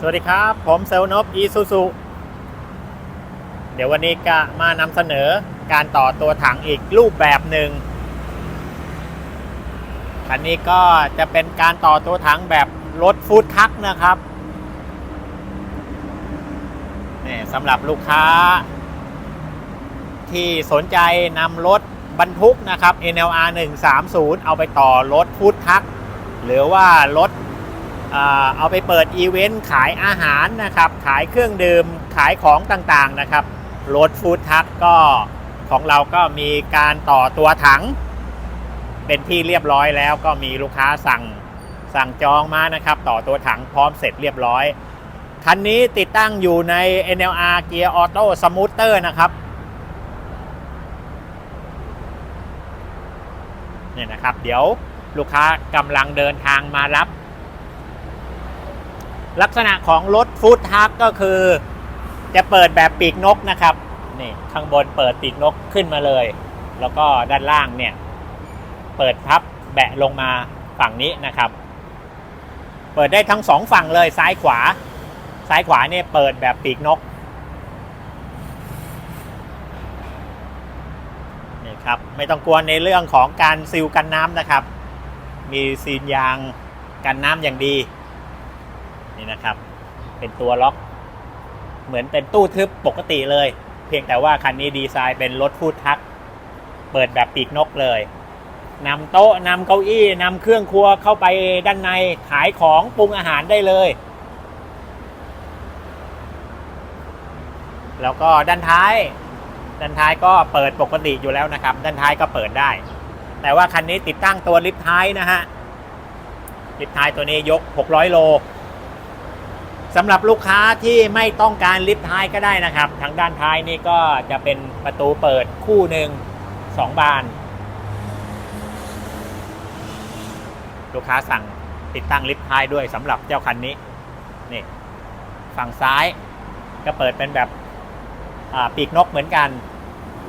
สวัสดีครับ ผมเซลนบอีซูซูเดี๋ยววันนี้ก็มานำเสนอการต่อตัวถังอีกรูปแบบหนึ่งคันนี้ก็จะเป็นการต่อตัวถังแบบรถฟู้ดทักนะครับนี่สำหรับลูกค้า ที่สนใจนำรถบรรทุกนะครับ NLR 130 เอาไปต่อรถฟู้ดทัก หรือว่ารถ เอาไปเปิดอีเวนต์ขายอาหารนะครับ ขายเครื่องดื่ม ขายของต่างๆนะครับรถฟู้ดทักก็ของเราก็มีการต่อตัวถัง เป็นที่เรียบร้อยแล้วก็มีลูกค้าสั่งสั่งจองมานะครับ ต่อตัวถังพร้อมเสร็จเรียบร้อย คันนี้ติดตั้งอยู่ใน NLR Gear Auto Smooter นะครับเนี่ยนะครับ เดี๋ยวลูกค้ากำลังเดินทางมารับ ลักษณะของรถฟู้ดทักก็คือ จะเปิดแบบปีกนกนะครับนี่ข้างบนเปิดปีกนกขึ้นมาเลย แล้วก็ด้านล่างเนี่ย เปิดพับแบะลงมาฝั่งนี้นะครับ เปิดได้ทั้งสองฝั่งเลยซ้ายขวา ซ้ายขวาเนี่ยเปิดแบบปีกนกนี่ครับไม่ต้องกลัวในเรื่องของการซิลกันน้ำนะครับ มีซีนยางกันน้ำอย่างดี นี่นะครับ เป็นตัวล็อก เหมือนเป็นตู้ทึบปกติเลย เพียงแต่ว่าคันนี้ดีไซน์เป็นรถฟูดทัก เปิดแบบปีกนกเลยนำโต๊ะนำเก้าอี้นำเครื่องครัวเข้าไปด้านในขายของปรุงอาหารได้เลย แล้วก็ด้านท้าย ด้านท้ายก็เปิดปกติอยู่แล้วนะครับ ด้านท้ายก็เปิดได้ แต่ว่าคันนี้ติดตั้งตัวลิฟต์ท้ายนะฮะลิฟต์ท้ายตัวนี้ยก 600 โล สำหรับลูกค้าที่ไม่ต้องการลิฟต์ท้ายก็ได้นะครับ ทางด้านท้ายนี่ก็จะเป็นประตูเปิดคู่หนึ่งสองบาน ลูกค้าสั่งติดตั้งลิฟต์ท้ายด้วยสำหรับเจ้าคันนี้นี่ฝั่งซ้ายก็เปิดเป็นแบบปีกนกเหมือนกัน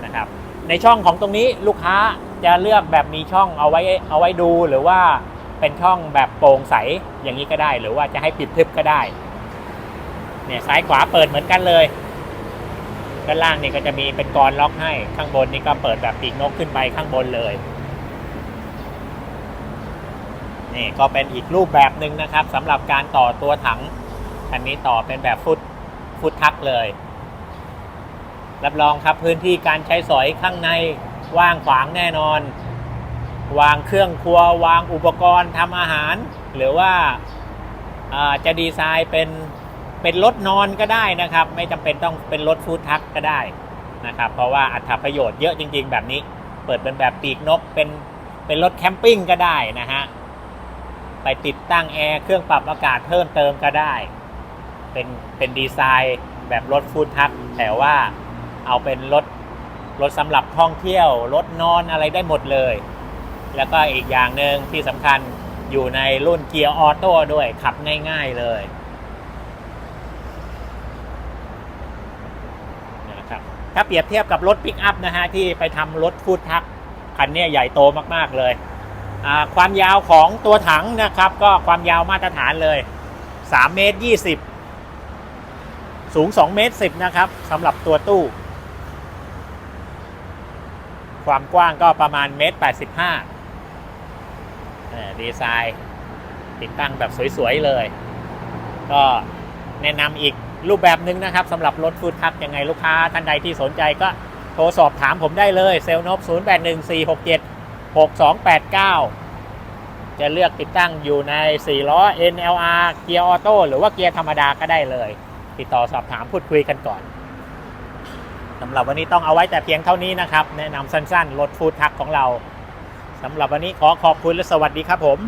นะครับ ในช่องของตรงนี้ลูกค้าจะเลือกแบบมีช่องเอาไว้เอาไว้ดูหรือว่าเป็นช่องแบบโปร่งใสอย่างนี้ก็ได้ หรือว่าจะให้ปิดทึบก็ได้ เนี่ยซ้ายขวาเปิดเหมือนกันเลยด้านล่างนี่ก็จะมีเป็นกรล็อกให้ข้างบนนี่ก็เปิดแบบปีกนกขึ้นไปข้างบนเลยนี่ก็เป็นอีกรูปแบบหนึ่งนะครับสำหรับการต่อตัวถังคันนี้ต่อเป็นแบบฟุตฟุตทักเลย รับรองครับพื้นที่การใช้สอยข้างในว่างขวางแน่นอน วางเครื่องครัว วางอุปกรณ์ทำอาหาร หรือว่าอ่าจะดีไซน์เป็น เป็นรถนอนก็ได้นะครับ ไม่จำเป็นต้องเป็นรถฟู้ดทักก็ได้นะครับ เพราะว่าอัตประโยชน์เยอะจริง ๆ แบบนี้ เปิดเป็นแบบปีกนกเป็นเป็นรถแคมปิ้งก็ได้นะฮะไปติดตั้งแอร์เครื่องปรับอากาศเพิ่มเติมก็ได้ เป็นเป็นดีไซน์แบบรถฟู้ดทักแต่ว่าเอาเป็นรถรถสำหรับท่องเที่ยวรถนอนอะไรได้หมดเลย แล้วก็อีกอย่างหนึ่งที่สำคัญอยู่ในรุ่นเกียร์ออโต้ด้วยขับง่าย ๆเลยนะครับ ถ้าเปรียบเทียบกับรถปิกอัพนะฮะที่ไปทำรถฟู้ดทักคันนี้ใหญ่โตมากๆเลยความยาวของตัวถังนะครับ ก็ความยาวมาตรฐานเลย3เมตร20 สูง2เมตร10นะครับสำหรับตัวตู้ ความกว้างก็ประมาณเมตร85เดีไซน์ติดตั้งแบบสวย ๆ เลย ก็แนะนำอีก รูปแบบหนึ่งนะครับสำหรับรถฟู้ดทักยังไงลูกค้าท่านใดที่สนใจก็โทรสอบถามผมได้เลยเซลนบ0814676289 จะเลือกติดตั้งอยู่ใน 4 ล้อ NLR เกียร์ออโต้หรือว่าเกียร์ธรรมดาก็ได้เลย ติดต่อสอบถามพูดคุยกันก่อนสำหรับวันนี้ต้องเอาไว้แต่เพียงเท่านี้นะครับ แนะนำสั้นๆ รถฟู้ดทักของเราสำหรับวันนี้ขอขอบคุณและสวัสดีครับผม